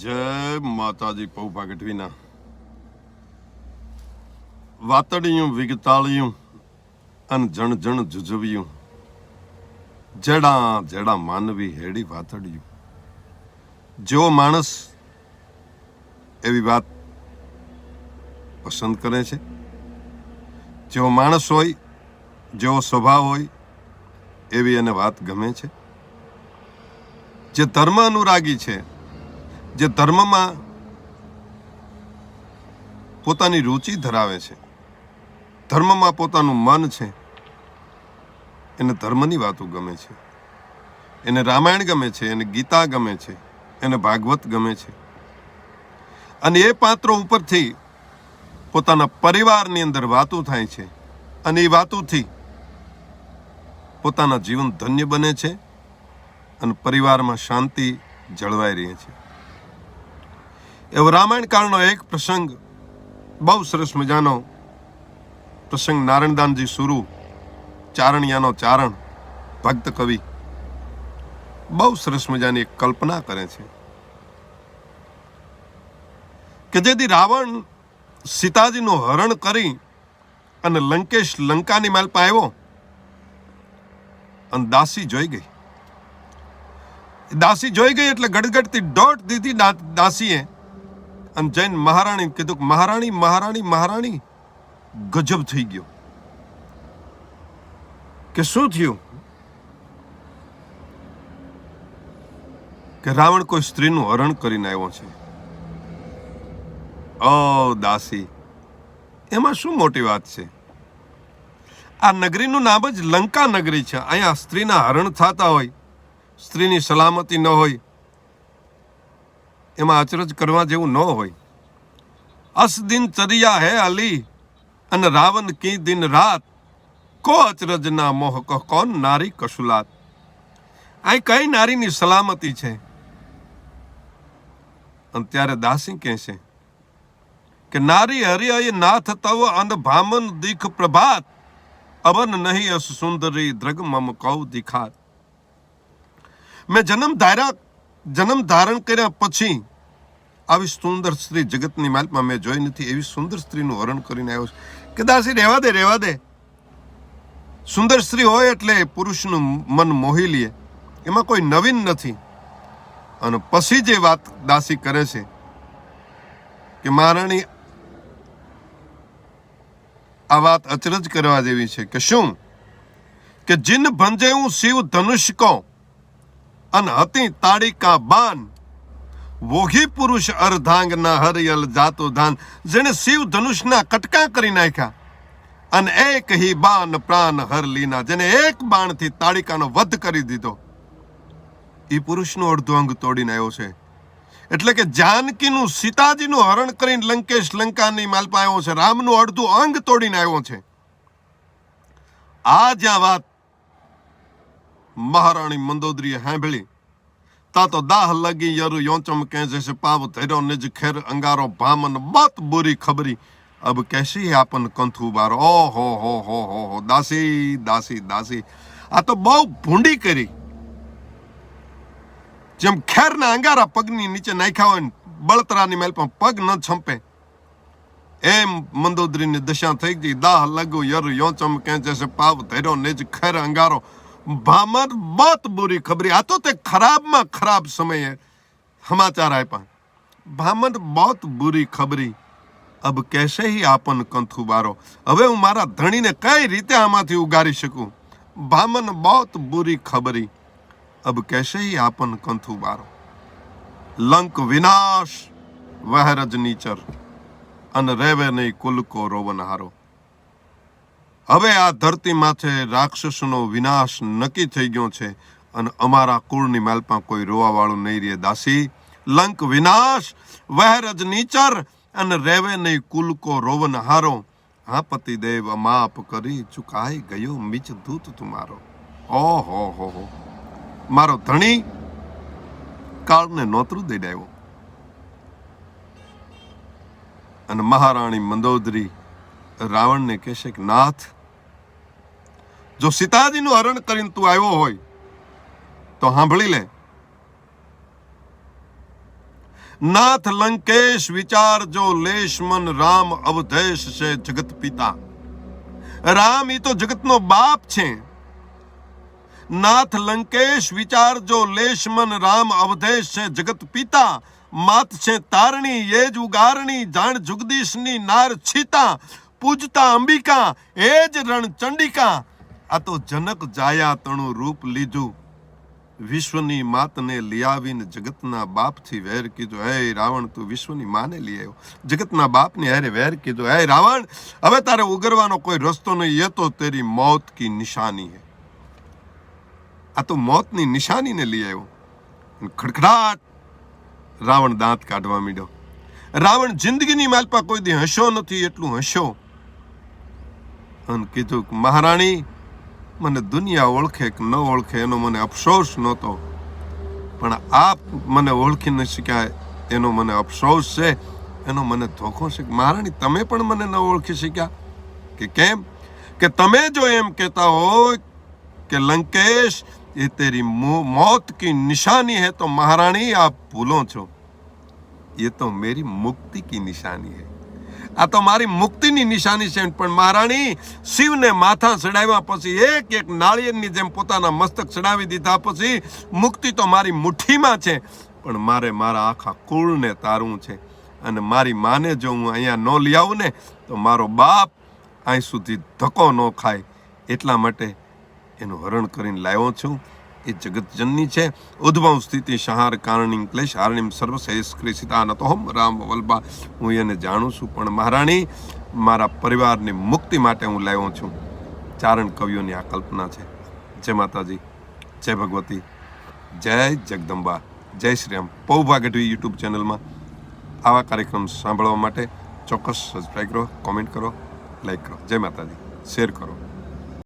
જય માતાજી પૌભા ગઢવીના વાતડિયું, વિગતાળિયું અને જણ જણ જુજવ્યું. જેડા જેડા માનવી હેડી વાતડિયું. જેવો માણસ એવી વાત પસંદ કરે છે, જેવો માણસ હોય, જેવો સ્વભાવ હોય, એવી એને વાત ગમે છે. જે ધર્મ અનુરાગી છે જે ધર્મમાં પોતાની રુચિ ધરાવે છે, ધર્મમાં પોતાનું મન છે, એને ધર્મની વાતો ગમે છે, એને રામાયણ ગમે છે, એને ગીતા ગમે છે, એને ભાગવત ગમે છે. અને એ પાત્રો ઉપરથી પોતાના પરિવારની અંદર વાતો થાય છે અને એ વાતોથી પોતાના જીવન ધન્ય બને છે અને પરિવારમાં શાંતિ જળવાઈ રહે છે. એવો રામાયણ કાળનો એક પ્રસંગ બહુ સરસ મજાનો પ્રસંગ નારાયણદાનજી સુરુ, ચારણિયાનો ચારણ, ભક્ત કવિ. બહુ સરસ મજાની કલ્પના કરે છે. કે જેથી રાવણ સીતાજીનું હરણ કરી અને લંકેશ લંકાની માલપા આવ્યો અને દાસી જોઈ ગઈ. દાસી જોઈ ગઈ એટલે ગડગડતી દોટ દીધી દાસીએ અને જૈન મહારાણી કીધું કે, મહારાણી મહારાણી મહારાણી. ગજબ થઈ ગયો. કે શું થયું? કે રાવણ કોઈ સ્ત્રીનું હરણ કરીને આવ્યો છે? ઓ દાસી એમાં શું મોટી વાત છે? આ નગરીનું નામ જ લંકા નગરી છે. અહીંયા સ્ત્રીના હરણ થતા હોય, સ્ત્રીની સલામતી ન હોય એમાં અચરજ કરવા જેવું ન હોય. અસ દિન ચરિયા હે અલી, અને રાવણ કી દિન રાત? કો અચરજના મોહ કહ કોણ નારી કશુલાત? અહીં કઈ નારીની સલામતી છે? અને ત્યારે દાસી કહે છે કે, નારી હરિય નાથ તવ અન ભામન દીખ પ્રભાત, અવન નહીં અસ સુંદરી દ્રગ મમ કૌ દિખાત. મેં જન્મ ધાર્યા જન્મ ધારણ કર્યા પછી આવી સુંદર સ્ત્રી જગતની માલમાં મેં જોઈ નથી, એવી સુંદર સ્ત્રીનું હરણ કરીને આવ્યો છે. કે દાસી, રહેવા દે રહેવા દે. સુંદર સ્ત્રી હોય એટલે પુરુષનું મન મોહી લે. એમાં કોઈ નવીન નથી. અને પછી જે વાત દાસી કરે છે, કે મહારાણી આ વાત અચરજ કરવા જેવી છે, કે શું? કે જીન ભંજેવું શિવ ધનુષ કો અન હતી તાડિકા બાન. વોઘી પુરુષ અર્ધાંગના હરિયલ જાતો ધાન. જેણે શિવ ધનુષના કટકા કરી નાખ્યા. અને એક હી બાન પ્રાણ હર લીના. જેને એક બાણથી તાડિકાનો વધ કરી દીધો. એ પુરુષનું અડધું અંગ તોડીને આવ્યો છે. એટલે કે જાનકીનું, સીતાજીનું હરણ કરીને લંકેશ લંકાની માલપા આવ્યો છે. રામનું અડધું અંગ તોડીને આવ્યો છે. આ જ્યાં વાત મહારાણી મંદોદરીએ સાંભળી. તા તો દાહ લગી યરુ યોચમ કહે છે પાવ ધૈરો નિજ ખેર અંગારો ભામન બત બુરી ખબરી. અબ કેસી આપન કંથુ બાર? ઓ હો હો હો હો હો, દાસી દાસી દાસી. આ તો બહુ ભૂંડી કરી. જેમ ખેરના અંગારા પગની નીચે નાખ્યા હોય બળતરાની મેલ પણ પગ ન છંપે. એમ મંદોદરીની દશા થઈ ગઈ. દાહ લગુ યર યોચમ કે છે પાવ ધૈરો નિજ ખેર અંગારો ભામર બત બુરી ખબરી. આ તો તે ખરાબમાં ખરાબ સમયે સમાચાર આપ્યા. ભામર બહત બુરી ખબરી. અબ કહેશે હી આપન કંથુ બારો હવે હું મારા ધણીને કઈ રીતે આમાંથી ઉગારી શકું? ભામન બહત બુરી ખબરી. અબ કહેશે હી આપન કંથુ બારો લંક વિનાશ, વહરજ નીચર, અને રેવે નહીં કુલ કો રોવન હારો હવે આ ધરતી માથે રાક્ષસનો વિનાશ નક્કી થઈ ગયો છે અને અમારા કુળની માલમાં કોઈ રોવા વાળું નહીં રહે, દાસી. લંક વિનાશ, વહેરજ નીચર અને રેવે નહીં કુલકો રોવન હારો. હા પતિ દેવ માપ કરી ચુકાઈ ગયો મીચ દૂત તુમારો. ઓહો, હો હો. મારો ધણી કાળને નોતરું દઈ દેડાયો અને મહારાણી મંદોદરી રાવણને કહેશે કે, નાથ, જો સીતાજીનું હરણ કરીને તું આવ્યો હોય, તો સાંભળી લે. નાથ, લંકેશ, વિચાર જો લેશ મન, રામ અવધેશ છે જગત પિતા. રામ એ તો જગતનો બાપ છે. નાથ, લંકેશ, વિચાર જો લેશ મન, રામ અવધેશ છે જગત પિતા. માત છે તારણી એ જ ઉગારણી, જાણ જુગદીશની નાર છીતા. પૂજતા અંબિકા, એ જ રણ ચંડિકા આ તો જનક જાયા તણું રૂપ લીધું. વિશ્વની માતને લિયાવીને જગતના બાપથી વેર કીધો, હે રાવણ, તું વિશ્વની માને લઈ આવ્યો. જગતના બાપને હારે વેર કીધો, હે રાવણ, હવે તારે ઉગરવાનો કોઈ રસ્તો નહીં, એ તો તેરી મોત કી નિશાની હે. આ તો મોતની નિશાનીને લઈ આવ્યો. ખડખડાટ રાવણ દાંત કાઢવા માંડ્યો. રાવણ જિંદગીની માલપા કોઈ દી હસ્યો નથી, એટલું હસ્યો. અને કીધું કે મહારાણી મને દુનિયા ઓળખે કે ન ઓળખે એનો મને અફસોસ નહોતો પણ આપ મને ઓળખી ન શક્યા એનો મને અફસોસ છે એનો મને ધોખો છે કે મહારાણી તમે પણ મને ન ઓળખી શક્યા કે કેમ કે તમે જો એમ કહેતા હોય કે લંકેશ ये तेरी मो- मौत की निशानी है तो महारानी आप भूलो છો ये तो मेरी मुक्ति की निशानी है આ તો મારી મુક્તિની નિશાની છે પણ મહારાણી, શિવને માથા ચડાવ્યા પછી એક એક નાળિયેરની જેમ પોતાના મસ્તક ચડાવી દીધા પછી મુક્તિ તો મારી મુઠ્ઠીમાં છે. પણ મારે મારા આખા કુળને તારવું છે. અને મારી માને જો હું અહીંયા ન લઈ આવું ને, તો મારો બાપ અહીં સુધી ધક્કો ન ખાય. એટલા માટે એનું હરણ કરીને લાવ્યો છું. એ જગતજનની છે. ઉદ્ભવ સ્થિતિ સહાર કારણી ક્લેશ હારણીમ સર્વશ્રેષ્ઠ નતોહમ. રામ વલ્બા હું એને જાણું છું. પણ મહારાણી, મારા પરિવારની મુક્તિ માટે હું લાવ્યો છું. ચારણ કવિઓની આ કલ્પના છે. જય માતાજી, જય ભગવતી, જય જગદંબા, જય શ્રી રામ પૌભા ગઢવી યુટ્યુબ ચેનલમાં આવા કાર્યક્રમ સાંભળવા માટે ચોક્કસ સબસ્ક્રાઈબ કરો કોમેન્ટ કરો લાઈક કરો. જય માતાજી શેર કરો.